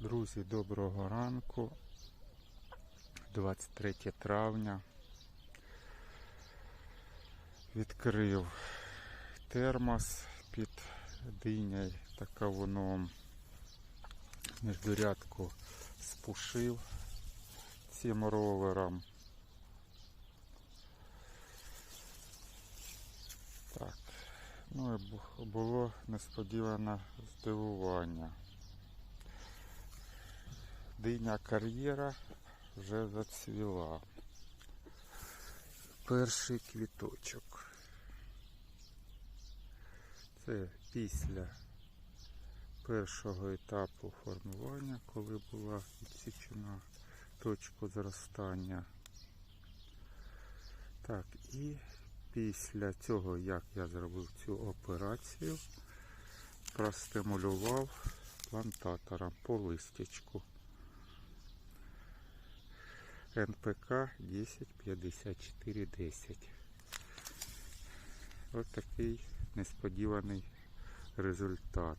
Друзі, доброго ранку. 23 травня. Відкрив термос під динею та кавуном. Міждурядку спушив цим ровером. Так. Ну і було несподіване здивування. Диня кар'єра вже зацвіла. Перший квіточок. Це після першого етапу формування, коли була відсічена точка зростання. Так, і після цього, як я зробив цю операцію, простимулював плантатором по листячку. НПК 105410. Ось такий несподіваний результат.